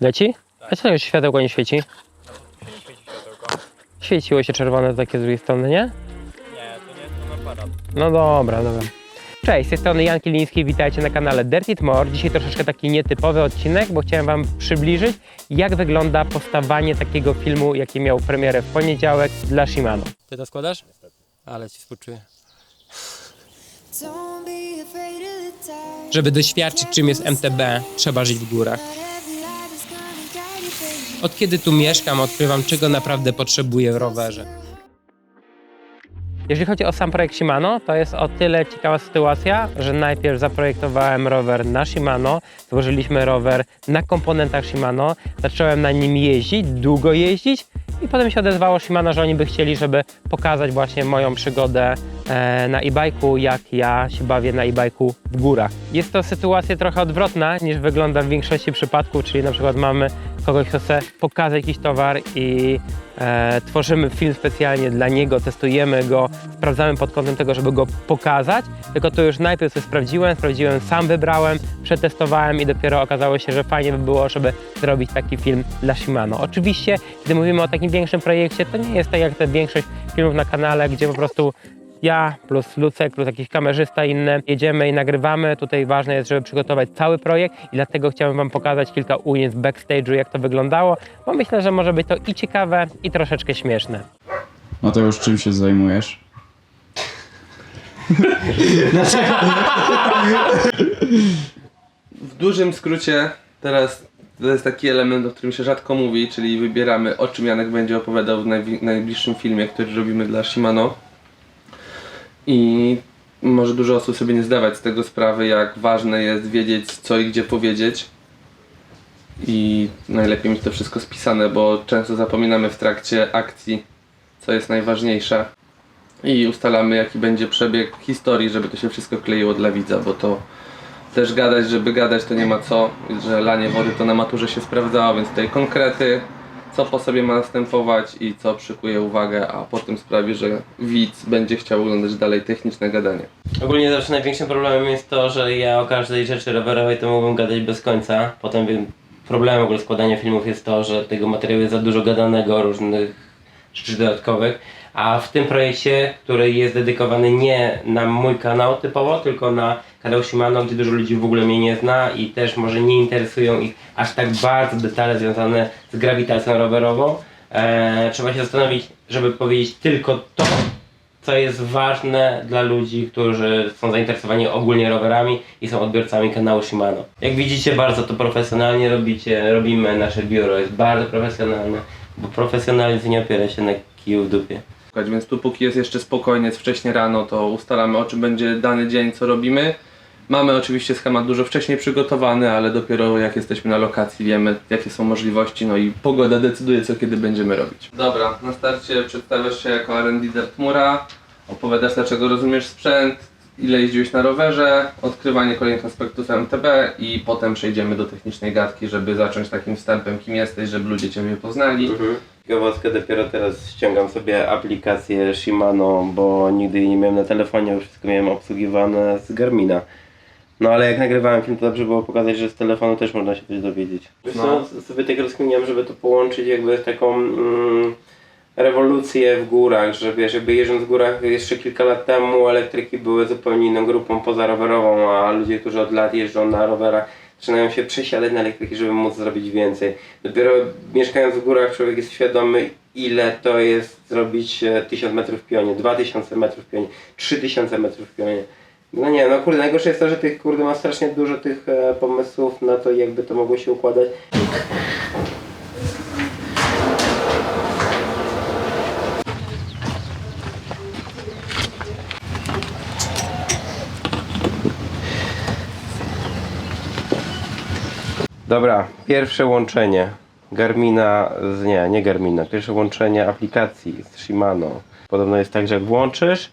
Leci? A co już światełko nie świeci? Świeciło się czerwone takie z drugiej strony, nie? Nie, to nie jest ten aparat. No dobra, dobra. Cześć, z tej strony Jan Kiliński, witajcie na kanale Dirty It More. Dzisiaj troszeczkę taki nietypowy odcinek, bo chciałem Wam przybliżyć, jak wygląda powstawanie takiego filmu, jaki miał premierę w poniedziałek dla Shimano. Ty to składasz? Ale Ci współczuję. Żeby doświadczyć, czym jest MTB, trzeba żyć w górach. Od kiedy tu mieszkam, odkrywam, czego naprawdę potrzebuję w rowerze. Jeżeli chodzi o sam projekt Shimano, to jest o tyle ciekawa sytuacja, że najpierw zaprojektowałem rower na Shimano, złożyliśmy rower na komponentach Shimano, zacząłem na nim jeździć, długo jeździć i potem się odezwało Shimano, że oni by chcieli, żeby pokazać właśnie moją przygodę e, na e-bike'u, jak ja się bawię na e-bike'u w górach. Jest to sytuacja trochę odwrotna niż wygląda w większości przypadków, czyli na przykład mamy kogoś, kto chce pokazać jakiś towar i e, tworzymy film specjalnie dla niego, testujemy go, sprawdzamy pod kątem tego, żeby go pokazać, tylko to już najpierw sobie sprawdziłem, sprawdziłem, sam wybrałem, przetestowałem i dopiero okazało się, że fajnie by było, żeby zrobić taki film dla Shimano. Oczywiście, kiedy mówimy o takim większym projekcie, to nie jest tak jak te większość filmów na kanale, gdzie po prostu ja plus Lucek plus jakiś kamerzysta inny jedziemy i nagrywamy. Tutaj ważne jest, żeby przygotować cały projekt i dlatego chciałem Wam pokazać kilka ujęć z backstage'u, jak to wyglądało, bo myślę, że może być to i ciekawe, i troszeczkę śmieszne. Mateusz, czym się zajmujesz? W dużym skrócie teraz to jest taki element, o którym się rzadko mówi, czyli wybieramy o czym Janek będzie opowiadał w najbliższym filmie, który robimy dla Shimano. I może dużo osób sobie nie zdawać z tego sprawy, jak ważne jest wiedzieć co i gdzie powiedzieć. I najlepiej mieć to wszystko spisane, bo często zapominamy w trakcie akcji, co jest najważniejsze. I ustalamy jaki będzie przebieg historii, żeby to się wszystko kleiło dla widza, bo to też gadać, żeby gadać to nie ma co, że lanie wody to na maturze się sprawdzało, więc tutaj konkrety, co po sobie ma następować i co przykuje uwagę, a potem sprawi, że widz będzie chciał oglądać dalej techniczne gadanie. Ogólnie zawsze największym problemem jest to, że ja o każdej rzeczy rowerowej to mógłbym gadać bez końca. Potem problemem w ogóle składania filmów jest to, że tego materiału jest za dużo gadanego, różnych rzeczy dodatkowych. A w tym projekcie, który jest dedykowany nie na mój kanał typowo, tylko na kanał Shimano, gdzie dużo ludzi w ogóle mnie nie zna i też może nie interesują ich aż tak bardzo detale związane z grawitacją rowerową, e, trzeba się zastanowić, żeby powiedzieć tylko to, co jest ważne dla ludzi, którzy są zainteresowani ogólnie rowerami i są odbiorcami kanału Shimano. Jak widzicie, bardzo to profesjonalnie robicie, robimy, nasze biuro jest bardzo profesjonalne, bo profesjonalizm nie opiera się na kiju w dupie. Więc tu póki jest jeszcze spokojnie, jest wcześnie rano, to ustalamy o czym będzie dany dzień, co robimy. Mamy oczywiście schemat dużo wcześniej przygotowany, ale dopiero jak jesteśmy na lokacji wiemy jakie są możliwości, no i pogoda decyduje co kiedy będziemy robić. Dobra, na starcie przedstawiasz się jako R&D Dertmura, opowiadasz dlaczego rozumiesz sprzęt, ile jeździłeś na rowerze, odkrywanie kolejnych aspektów MTB i potem przejdziemy do technicznej gadki, żeby zacząć takim wstępem kim jesteś, żeby ludzie Ciebie poznali. Ciekawostkę, dopiero teraz ściągam sobie aplikację Shimano, bo nigdy jej nie miałem na telefonie, wszystko miałem obsługiwane z Garmina. No ale jak nagrywałem film, to dobrze było pokazać, że z telefonu też można się coś dowiedzieć. Wiesz No. co, sobie tak rozkminiam, żeby to połączyć jakby z taką mm, rewolucję w górach, że wiesz, jakby jeżdżąc w górach jeszcze kilka lat temu elektryki były zupełnie inną grupą pozarowerową, a ludzie, którzy od lat jeżdżą na rowerach zaczynają się przesiadać na elektryki, żeby móc zrobić więcej. Dopiero mieszkając w górach człowiek jest świadomy ile to jest zrobić e, 1000 metrów w pionie, 2000 metrów w pionie, 3000 metrów w pionie. No nie, no kurde, najgorsze jest to, że tych kurde ma strasznie dużo tych e, pomysłów na to jakby to mogło się układać. Dobra, pierwsze łączenie Garmina z nie, nie Garmina, pierwsze łączenie aplikacji z Shimano. Podobno jest tak, że jak włączysz,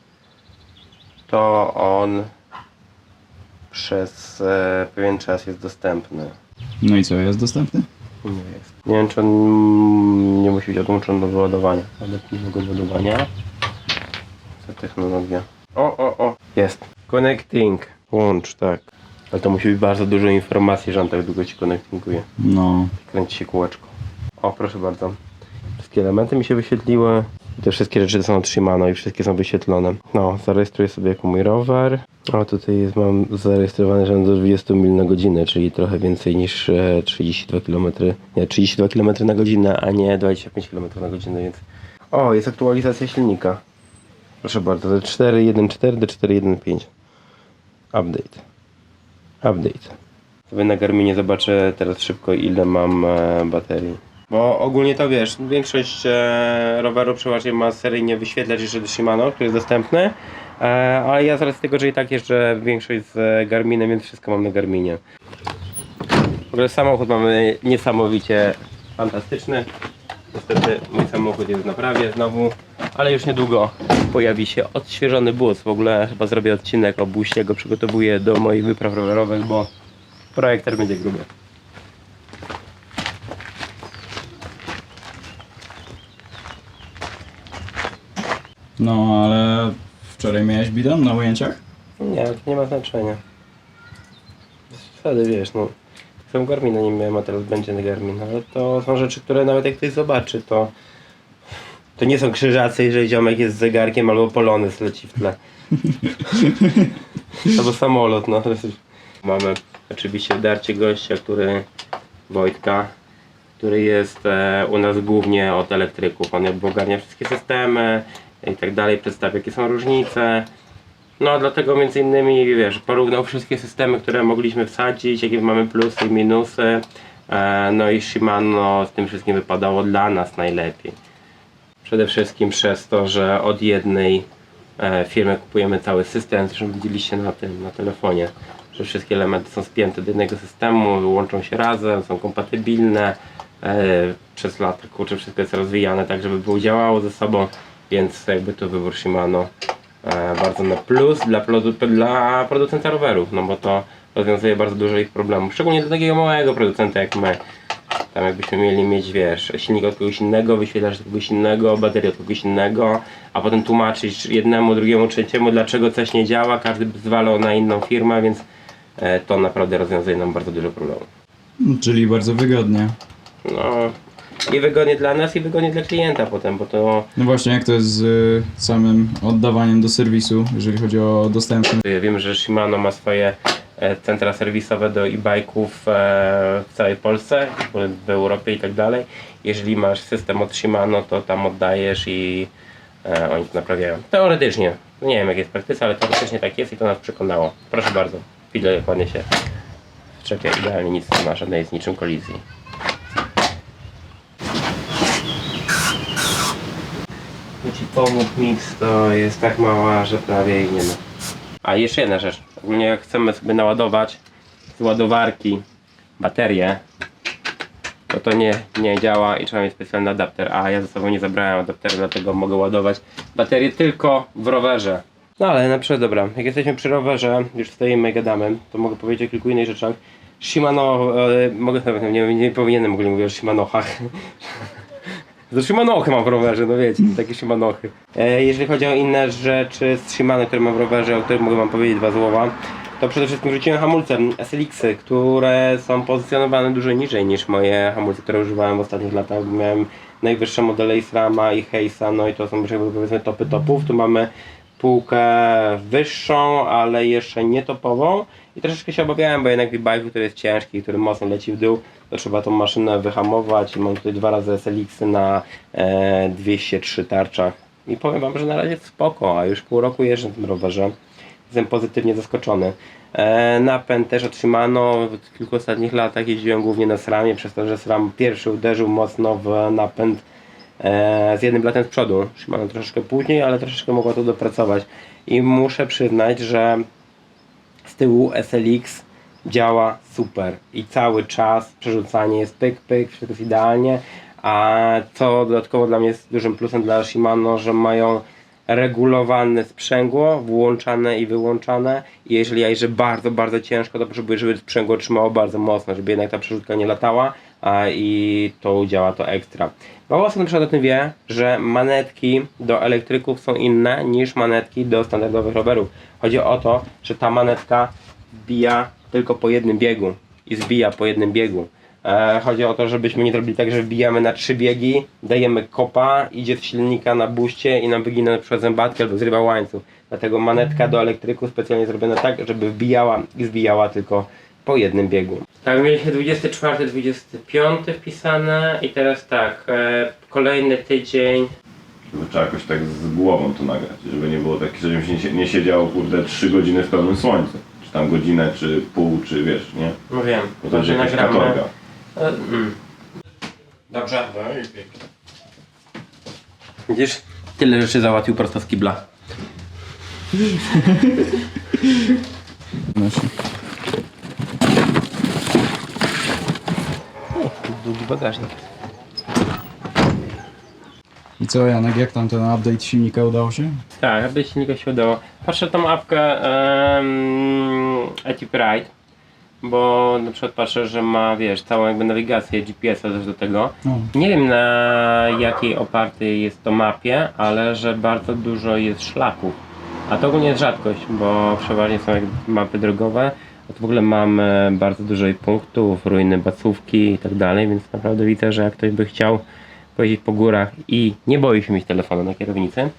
to on przez e, pewien czas jest dostępny. No i co, jest dostępny? Nie jest. Nie wiem, czy on nie musi być odłączony do wyładowania. Adaptywnego wyładowania. Co technologia? O, o, o. Jest. Connecting. Łącz, tak. Ale to musi być bardzo dużo informacji, że on tak długo ci connectinguje. No. Kręci się kółeczko. O, proszę bardzo. Wszystkie elementy mi się wyświetliły. I te wszystkie rzeczy są od Shimano i wszystkie są wyświetlone. No, zarejestruję sobie jako mój rower. O, tutaj jest, mam zarejestrowany rzęd do 20 mil na godzinę, czyli trochę więcej niż e, 32 km. Nie, 32 km na godzinę, a nie 25 km na godzinę, więc... O, jest aktualizacja silnika. Proszę bardzo, do 4.1.4 do 4.1.5. Update. Update. Sobie na Garminie zobaczę teraz szybko ile mam e, baterii. Bo ogólnie to wiesz, większość e, rowerów przeważnie ma seryjnie wyświetlacz jeszcze do Shimano, który jest dostępny. E, ale ja z racji tego, że i tak jeszcze większość z e, Garminem, więc wszystko mam na Garminie. W ogóle samochód mamy niesamowicie fantastyczny. Niestety mój samochód jest w naprawie znowu, ale już niedługo pojawi się odświeżony bus. W ogóle chyba zrobię odcinek o busie, go przygotowuję do moich wypraw rowerowych, bo projekt też będzie gruby. No, ale wczoraj miałeś bidon na ujęciach? Nie, to nie ma znaczenia. Wtedy wiesz, no. Sam Garmina nie miałem, a teraz będzie Garmin, ale to są rzeczy, które nawet jak ktoś zobaczy, to to nie są krzyżacy, jeżeli ziomek jest z zegarkiem albo polonez leci w tle. albo samolot, no. Mamy oczywiście darcie gościa, który Wojtka, który jest e, u nas głównie od elektryków. On jakby ogarnia wszystkie systemy i tak dalej, przedstawia jakie są różnice. No dlatego między innymi wiesz, porównał wszystkie systemy, które mogliśmy wsadzić, jakie mamy plusy i minusy. E, no i Shimano z tym wszystkim wypadało dla nas najlepiej. Przede wszystkim przez to, że od jednej e, firmy kupujemy cały system, zresztą widzieliście na tym, na telefonie, że wszystkie elementy są spięte do jednego systemu, łączą się razem, są kompatybilne. E, przez lata kurczę, wszystko jest rozwijane tak, żeby było działało ze sobą, więc jakby to wybór Shimano e, bardzo na plus dla, produ- dla producenta rowerów, no bo to rozwiązuje bardzo dużo ich problemów, szczególnie dla takiego małego producenta jak my. Tam jakbyśmy mieli mieć, wiesz, silnik od kogoś innego, wyświetlacz od kogoś innego, baterię od kogoś innego, a potem tłumaczyć jednemu, drugiemu, trzeciemu, dlaczego coś nie działa, każdy by zwalał na inną firmę, więc e, to naprawdę rozwiązuje nam bardzo dużo problemów. Czyli bardzo wygodnie. No i wygodnie dla nas i wygodnie dla klienta potem, bo to No właśnie, jak to jest z y, samym oddawaniem do serwisu, jeżeli chodzi o dostępność? Ja wiem, że Shimano ma swoje e, centra serwisowe do e-bike'ów e, w całej Polsce, w Europie i tak dalej. Jeżeli masz system od Shimano, to tam oddajesz i e, oni to naprawiają. Teoretycznie. Nie wiem jak jest w praktyce, ale teoretycznie tak jest i to nas przekonało. Proszę bardzo. Widle ładnie się wczepia idealnie, nic nie ma, żadnej z niczym kolizji. Ci pomógł mix to jest tak mała, że prawie jej nie ma. A jeszcze jedna rzecz. Ogólnie jak chcemy sobie naładować z ładowarki baterię, to to nie, nie działa i trzeba mieć specjalny adapter, a ja ze sobą nie zabrałem adaptera, dlatego mogę ładować baterię tylko w rowerze. No ale na przykład dobra, jak jesteśmy przy rowerze, już stoimy i gadamy, to mogę powiedzieć o kilku innych rzeczach. Shimano, e, mogę nie, nie powinienem w ogóle mówić o Shimanochach. To Shimanochy mam w rowerze, no wiecie, takie Shimanochy. E, jeżeli chodzi o inne rzeczy z Shimano, które mam w rowerze, o których mogę wam powiedzieć dwa słowa, to przede wszystkim rzuciłem hamulce SLX-y, które są pozycjonowane dużo niżej niż moje hamulce, które używałem w ostatnich latach. Miałem najwyższe modele Israma i Heisa, no i to są powiedzmy topy topów. Tu mamy półkę wyższą, ale jeszcze nie topową. I troszeczkę się obawiałem, bo jednak e-bike, który jest ciężki, który mocno leci w dół, to trzeba tą maszynę wyhamować mam tutaj dwa razy SLX-y na e, 203 tarczach. I powiem wam, że na razie spoko, a już pół roku jeżdżę tym rowerze. Jestem pozytywnie zaskoczony. E, napęd też otrzymano w kilku ostatnich latach jeździłem głównie na SRAMie, przez to, że SRAM pierwszy uderzył mocno w napęd e, z jednym blatem z przodu. Shimano troszeczkę później, ale troszeczkę mogło to dopracować. I muszę przyznać, że z tyłu SLX działa super i cały czas przerzucanie jest pyk, pyk, wszystko jest idealnie. A co dodatkowo dla mnie jest dużym plusem dla Shimano, że mają regulowane sprzęgło, włączane i wyłączane i jeżeli ja jeżdżę bardzo, bardzo ciężko, to potrzebuję, żeby sprzęgło trzymało bardzo mocno, żeby jednak ta przerzutka nie latała a i to działa to ekstra. Mało osób na przykład o tym wie, że manetki do elektryków są inne niż manetki do standardowych rowerów. Chodzi o to, że ta manetka wbija tylko po jednym biegu i zbija po jednym biegu. E, chodzi o to, żebyśmy nie zrobili tak, że wbijamy na trzy biegi, dajemy kopa, idzie z silnika na buście i nam wygina na przykład zębatkę albo zrywa łańcuch. Dlatego manetka do elektryku specjalnie zrobiona tak, żeby wbijała i zbijała tylko po jednym biegu. Tak, mieliśmy 24, 25 wpisane i teraz tak, e, kolejny tydzień Żeby trzeba jakoś tak z głową to nagrać, żeby nie było tak, żebym się nie, nie siedział kurde 3 godziny w pełnym słońcu. Czy tam godzinę, czy pół, czy wiesz, nie? No wiem, Bo to jest jakaś katorga. E, mm. Dobrze. Widzisz, tyle rzeczy załatwił prosto z kibla. Długi bagażnik. I co Janek, jak tam ten update silnika udało się? Tak, aby silnika się udało. Patrzę tą apkę um, Etip Ride, bo na przykład patrzę, że ma, wiesz, całą jakby nawigację GPS-a też do tego. No. Nie wiem na jakiej opartej jest to mapie, ale że bardzo dużo jest szlaków. A to ogólnie jest rzadkość, bo przeważnie są jakby mapy drogowe. Tu w ogóle mamy bardzo dużo punktów, ruiny bacówki i tak dalej, więc naprawdę widzę, że jak ktoś by chciał pojeździć po górach i nie boi się mieć telefonu na kierownicy,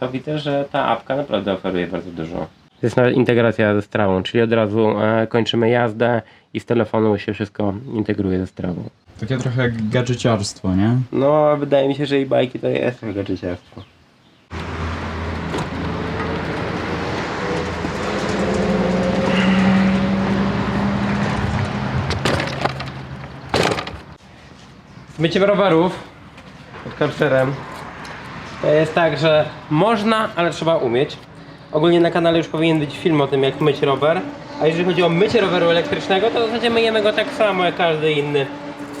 to widzę, że ta apka naprawdę oferuje bardzo dużo. Jest nawet integracja ze strawą, czyli od razu e, kończymy jazdę i z telefonu się wszystko integruje ze strawą. Takie trochę jak gadżeciarstwo, nie? No, wydaje mi się, że i bajki to jest gadżeciarstwo. Myciem rowerów pod karcerem to jest tak, że można, ale trzeba umieć. Ogólnie na kanale już powinien być film o tym, jak myć rower. A jeżeli chodzi o mycie roweru elektrycznego, to w zasadzie myjemy go tak samo jak każdy inny.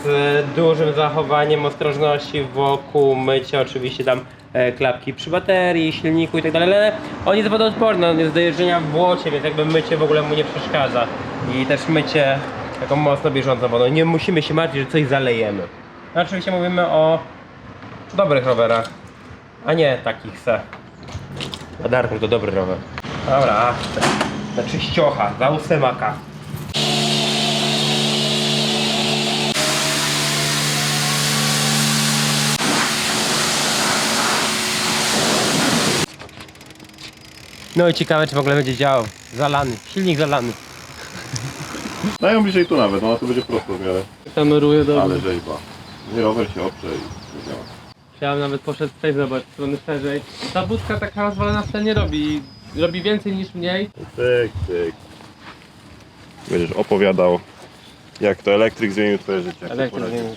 Z dużym zachowaniem ostrożności wokół mycia, oczywiście tam e, klapki przy baterii, silniku i tak ale on jest wodoodporny, on jest do jeżdżenia w błocie, więc jakby mycie w ogóle mu nie przeszkadza. I też mycie taką mocno bieżącą wodą. Nie musimy się martwić, że coś zalejemy. No, oczywiście mówimy o dobrych rowerach, a nie takich se. Radarek to dobry rower. Dobra, na czyściocha, za ósemaka. No i ciekawe, czy w ogóle będzie działał. Zalany, silnik zalany. Dają bliżej tu nawet, no a tu będzie prosto w miarę. Kameruje do Ale rzeźba. Nie rower się oprze i to działa. Ja bym nawet poszedł tutaj zobacz, strony szerzej. Ta budka taka rozwalona wcale nie robi. Robi więcej niż mniej. Tyk, tyk. Będziesz opowiadał, jak to elektryk zmienił twoje życie. jak to poradził.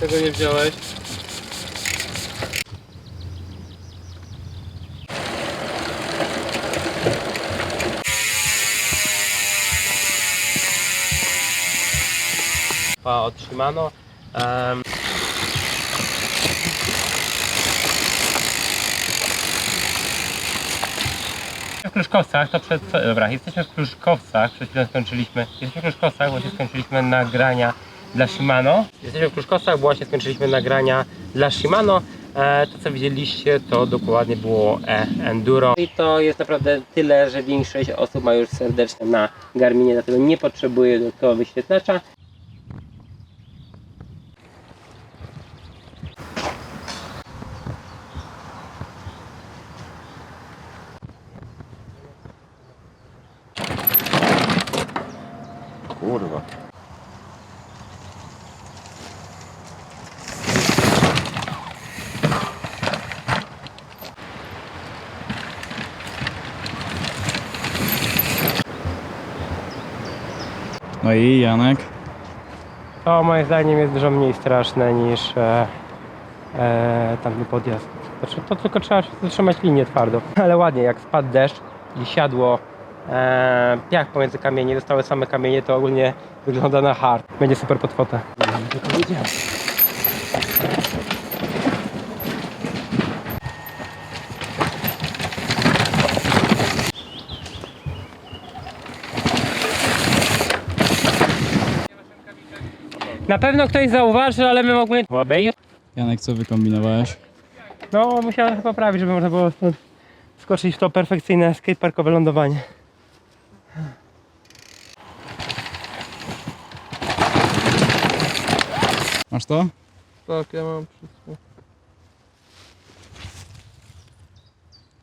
Czego nie wziąłeś? Shimano. Em, w Kruszkowcach, to przed, dobra, jesteśmy w Kruszkowcach, przed chwilą skończyliśmy, jesteśmy w Kruszkowcach, właśnie skończyliśmy nagrania dla Shimano. Jesteśmy w Kruszkowcach, właśnie skończyliśmy nagrania dla Shimano. E, to co widzieliście to dokładnie było e Enduro. I to jest naprawdę tyle, że większość osób ma już serdeczne na Garminie, dlatego nie potrzebuje dodatkowego wyświetlacza. kurwa. No i Janek? To moim zdaniem jest dużo mniej straszne niż e, e, tamten podjazd. Znaczy, to tylko trzeba zatrzymać linię twardo. Ale ładnie, jak spadł deszcz i siadło e, piach pomiędzy kamieni, zostały same kamienie, to ogólnie wygląda na hard. Będzie super pod fotę. Na pewno ktoś zauważy, ale my ogólnie... Janek, co wykombinowałeś? No, musiałem chyba poprawić, żeby można było stąd skoczyć w to perfekcyjne skateparkowe lądowanie. Masz to? Tak, ja mam wszystko.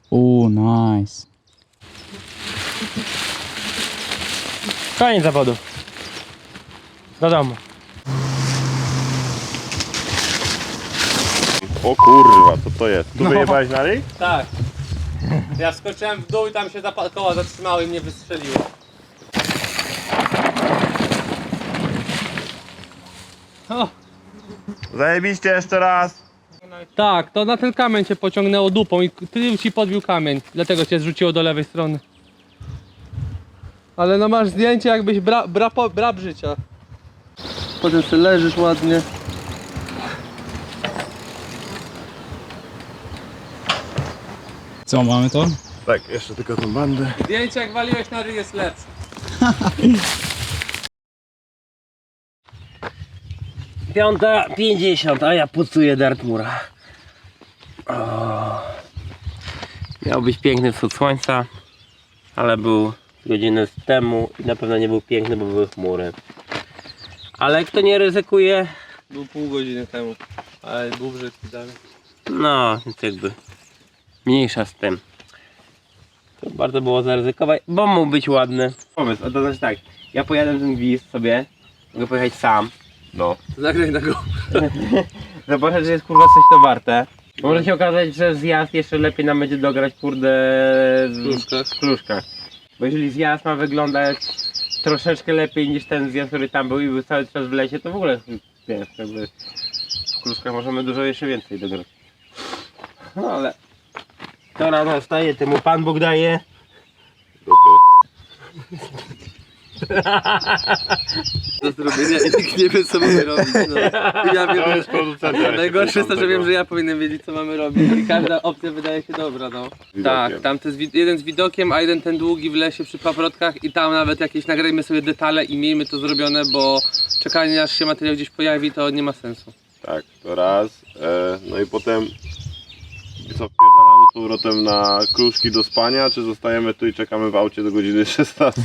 Uuu, nice. Koniec zawodów. Do domu. O kurwa, co to jest? Tu wyjebałeś na ryj? Tak. Ja wskoczyłem w dół i tam się zapa- koła zatrzymały i mnie wystrzeliło. Zajebiście jeszcze raz. Tak, to na ten kamień cię pociągnęło dupą i tył ci podbił kamień, dlatego cię zrzuciło do lewej strony. Ale no masz zdjęcie jakbyś bra, bra, po- brab życia. Potem sobie leżysz ładnie. Co, mamy to? Tak, jeszcze tylko tą bandę. Zdjęcie jak waliłeś na ryj jest lepsze. Piąta pięćdziesiąt, a ja pucuję Dartmura. O. Miał być piękny wschód słońca, ale był godzinę temu i na pewno nie był piękny, bo były chmury. Ale kto nie ryzykuje, Był pół godziny temu, ale był brzydki dalej. no więc jakby mniejsza z tym. To bardzo było zaryzykować, bo mógł być ładny. Pomysł, a to znaczy tak, ja pojadę ten gwizd sobie, mogę pojechać sam, No. Zagraj na go. Zobaczę, że jest kurwa coś to warte. Może się okazać, że zjazd jeszcze lepiej nam będzie dograć kurde w kluczkach. Bo jeżeli zjazd ma wyglądać troszeczkę lepiej niż ten zjazd, który tam był i był cały czas w lesie, to w ogóle wiesz, jakby w kluczkach możemy dużo jeszcze więcej dograć. No ale to rano wstaje, temu Pan Bóg daje. Do zrobienia i nikt nie wie co mamy robić. No. Ja To wiem, jest producentem. Najgorsze jest to, że wiem, że ja powinienem wiedzieć co mamy robić i każda opcja wydaje się dobra, no. Tak, tam to jest wi- jeden z widokiem, a jeden ten długi w lesie przy paprotkach i tam nawet jakieś nagrajmy sobie detale i miejmy to zrobione, bo czekanie aż się materiał gdzieś pojawi to nie ma sensu. Tak, to raz. E, no i potem co wpierdalamy z powrotem na kruszki do spania, czy zostajemy tu i czekamy w aucie do godziny 16?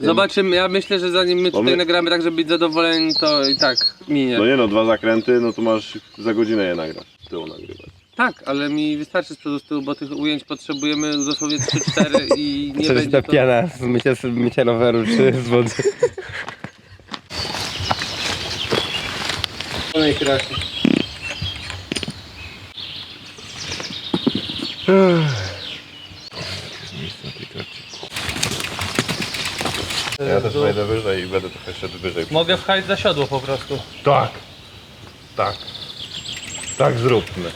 Zobaczymy, ja myślę, że zanim my tutaj my- nagramy tak, żeby być zadowoleni, to i tak minie. No nie no, dwa zakręty, no to masz za godzinę je nagrać. Tyłu nagrywać. Tak, ale mi wystarczy z przodu z tyłu, bo tych ujęć potrzebujemy dosłownie 3-4 i nie Coś będzie ta to... piana z mycia, z mycia roweru czy z wody. No i krasie. Ja też wejdę wyżej i będę trochę szedł wyżej. Mogę wchać za siodło po prostu. Tak, tak. Tak zróbmy.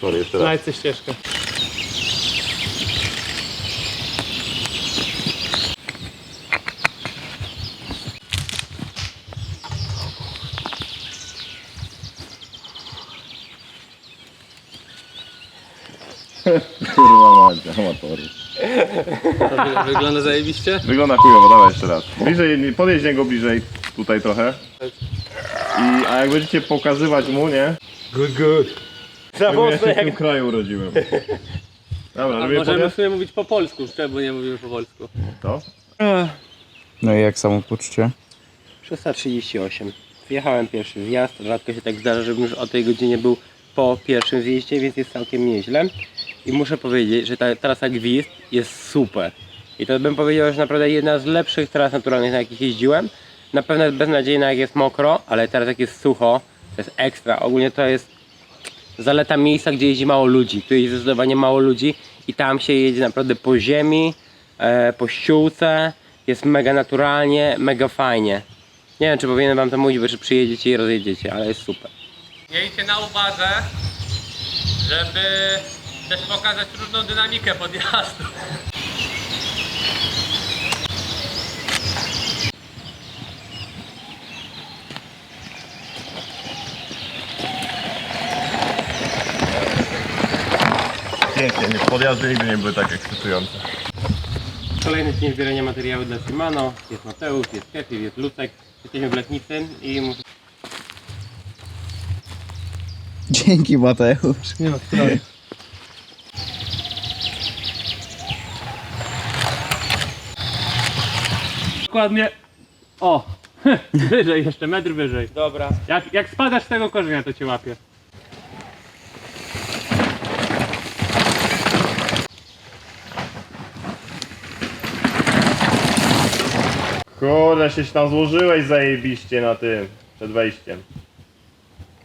Sorry, jeszcze raz. Znajdź sobie ścieżkę. Kurwa macie, amatory. To wy- wygląda zajebiście. Wygląda chujowo, dawaj jeszcze raz. Bliżej, podjedź niego bliżej, tutaj trochę. I, a jak będziecie pokazywać mu, nie? Good, good. Za Bo ja się w tym jak... kraju urodziłem. Dobra, A możemy w sumie mówić po polsku, czemu nie mówimy po polsku? To? No i jak samopoczucie? 638. Wjechałem pierwszy wjazd, rzadko się tak zdarza, żebym już o tej godzinie był po pierwszym zjeździe, więc jest całkiem nieźle. I muszę powiedzieć, że ta trasa Gwizd jest super. I to bym powiedział, że naprawdę jedna z lepszych tras naturalnych, na jakich jeździłem. Na pewno jest beznadziejna jak jest mokro, ale teraz jak jest sucho, to jest ekstra. Ogólnie to jest zaleta miejsca, gdzie jeździ mało ludzi. Tu jest zdecydowanie mało ludzi i tam się jedzie naprawdę po ziemi, e, po ściółce. Jest mega naturalnie, mega fajnie. Nie wiem, czy powinienem wam to mówić, bo czy przyjedziecie i rozjedziecie, ale jest super. Miejcie na uwadze, żeby też pokazać różną dynamikę podjazdu. Pięknie, nie, podjazdy nigdy nie były tak ekscytujące. Kolejny dzień zbierania materiału dla Shimano. Jest Mateusz, jest Kefir, jest Lucek. Jesteśmy w Letnicy i muszę... Dzięki Mateusz. Nie ma sprawy. Dokładnie. O! Wyżej jeszcze, metr wyżej. Dobra. Jak, jak spadasz z tego korzenia, to cię łapie. Kurde, się tam złożyłeś zajebiście na tym, przed wejściem.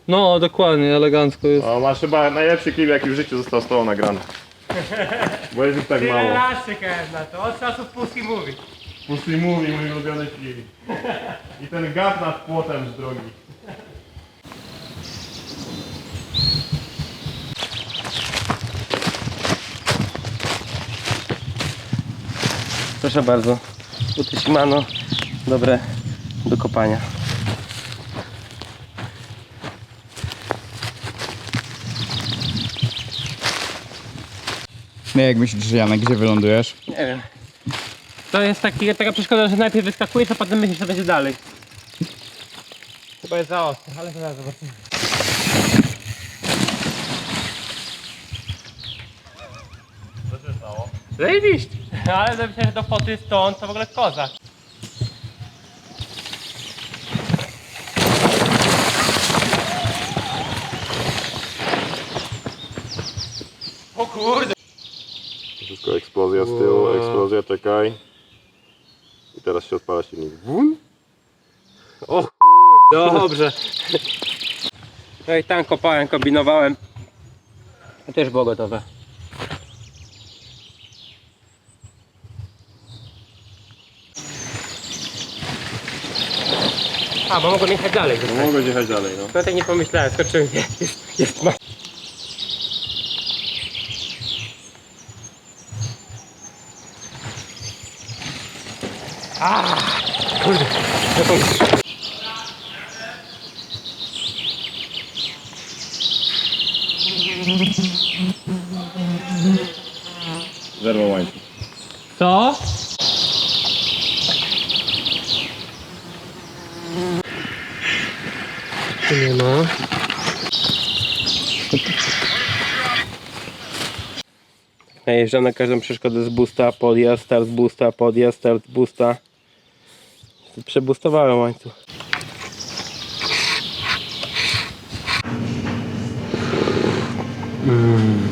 No, dokładnie, elegancko jest. O, masz chyba najlepszy klip jaki w życiu został z tobą nagrany. Bo jest ich tak mało. raz czekałem na to, od czasów Puski mówi. Pusty mówi, mój ulubiony film. I ten gap nad płotem z drogi. Proszę bardzo. Buty Shimano. Dobre do kopania. No jak myślisz, Janek, gdzie wylądujesz? Nie wiem. To jest taki, taka przeszkoda, że najpierw wyskakujesz, a potem myślisz, co będzie dalej. Chyba jest za ostro, ale zaraz zobaczymy. Co się stało? Zajebiście. Ale myślę, że do foty stąd to w ogóle koza. O kurde. Wszystko eksplozja z tyłu, eksplozja, czekaj. Teraz się odpala silnik. Wum. O chuj, dobrze. No i tam kopałem, kombinowałem. To też było gotowe. A, bo mogłem jechać dalej. No mogę jechać dalej, no. No tak nie pomyślałem, skoczyłem. Jest, jest ma... A, kurde, zapomniałem. Zerwał łańcuch. Co? Tu nie ma. Najeżdżam na każdą przeszkodę z boosta, podjazd, start z boosta, podjazd, start z boosta. Przebustowałem łańcuch. Mm.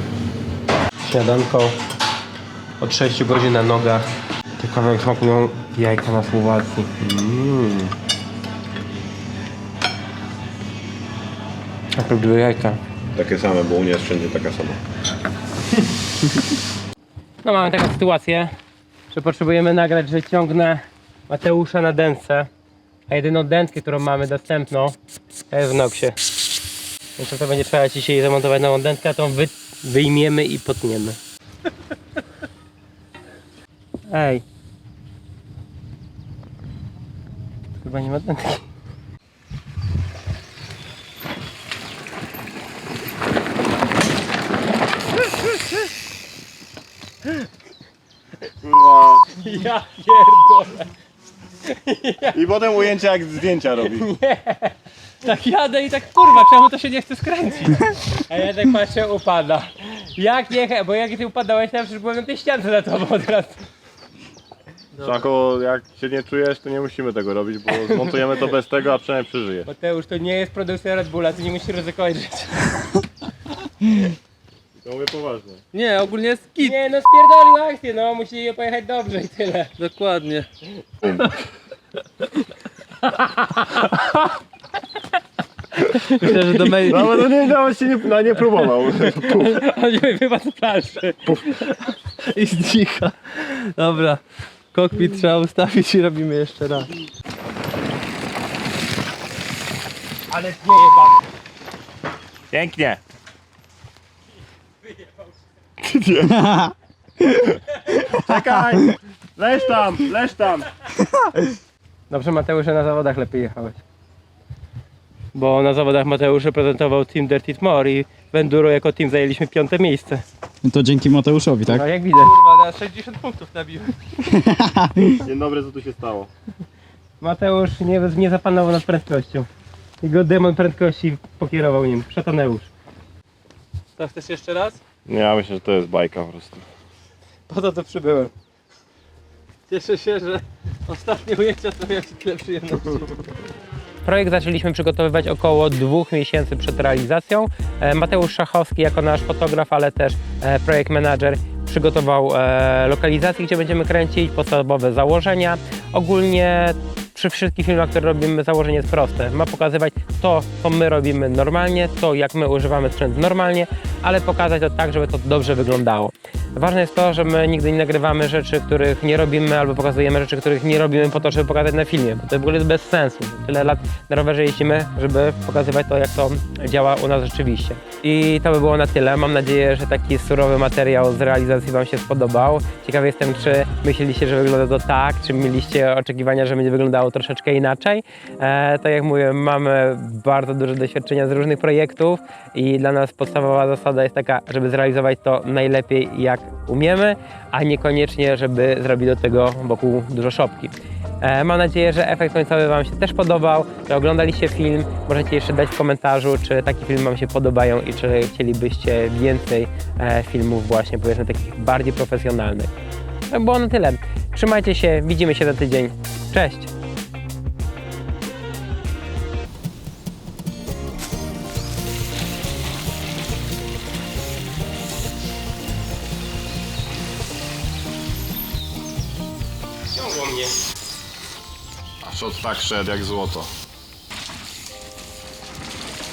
Śniadanko od 6 godzin na nogach. Ciekawe jak smakują jajka na Słowacji. Mm. Jak lubię jajka. Takie same, bo u mnie jest wszędzie taka sama. No mamy taką sytuację, że potrzebujemy nagrać, że ciągnę Mateusza na dętce, a jedyną dętkę, którą mamy dostępną, to jest w Noxie. Więc to będzie trzeba dzisiaj zamontować nową dętkę, a tą wy, wyjmiemy i potniemy. Ej. Chyba nie ma dętki. Ja pierdolę. I potem ujęcia jak zdjęcia robi. Tak jadę i tak kurwa, czemu to się nie chce skręcić? A ja tak patrzę, upada. Jak nie, bo jak ty upadałeś, to ja przecież byłem na tej ściance za tobą od razu. Szako, jak się nie czujesz, to nie musimy tego robić, bo zmontujemy to bez tego, a przynajmniej przeżyje. Mateusz, to nie jest produkcja Red Bulla, ty nie musisz ryzykować życia. To mówię poważnie. Nie, ogólnie jest kit. Nie no, spierdolił akcję, no, musi pojechać dobrze i tyle. Dokładnie. Myślę, że do mej... Nawet no nie, nawet się nie, no, nie próbował. On mi wypadł z planszy. I zdzicha. Dobra. Kokpit trzeba ustawić i robimy jeszcze raz. Ale nie jeba. Pięknie. Czekaj! Leż tam, leż tam! Dobrze Mateusz, że na zawodach lepiej jechałeś. Bo na zawodach Mateusz reprezentował Team Dirty More i w Enduro jako team zajęliśmy piąte miejsce. No to dzięki Mateuszowi, tak? No jak widać. Kurwa, na 60 punktów nabiłem. Dzień dobry, co tu się stało? Mateusz nie, nie zapanował nad prędkością. Jego demon prędkości pokierował nim, szataneusz. To chcesz jeszcze raz? Nie, ja myślę, że to jest bajka po prostu. Po to to przybyłem. Cieszę się, że ostatnie ujęcia to miałem tyle przyjemności. Projekt zaczęliśmy przygotowywać około dwóch miesięcy przed realizacją. E, Mateusz Szachowski jako nasz fotograf, ale też e, projekt manager przygotował e, lokalizację, gdzie będziemy kręcić, podstawowe założenia. Ogólnie przy wszystkich filmach, które robimy, założenie jest proste. Ma pokazywać to, co my robimy normalnie, to jak my używamy sprzęt normalnie, ale pokazać to tak, żeby to dobrze wyglądało. Ważne jest to, że my nigdy nie nagrywamy rzeczy, których nie robimy, albo pokazujemy rzeczy, których nie robimy po to, żeby pokazać na filmie, bo to w ogóle jest bez sensu. Tyle lat na rowerze jeździmy, żeby pokazywać to, jak to działa u nas rzeczywiście. I to by było na tyle. Mam nadzieję, że taki surowy materiał z realizacji Wam się spodobał. Ciekawy jestem, czy myśleliście, że wygląda to tak, czy mieliście oczekiwania, że będzie wyglądało troszeczkę inaczej. E, tak jak mówię, mamy bardzo duże doświadczenia z różnych projektów i dla nas podstawowa zasada jest taka, żeby zrealizować to najlepiej jak umiemy, a niekoniecznie, żeby zrobić do tego wokół dużo szopki. E, Mam nadzieję, że efekt końcowy Wam się też podobał, że oglądaliście film. Możecie jeszcze dać w komentarzu, czy takie filmy Wam się podobają i czy chcielibyście więcej e, filmów właśnie, powiedzmy, takich bardziej profesjonalnych. To było na tyle. Trzymajcie się, widzimy się za tydzień. Cześć! Shot tak szedł jak złoto.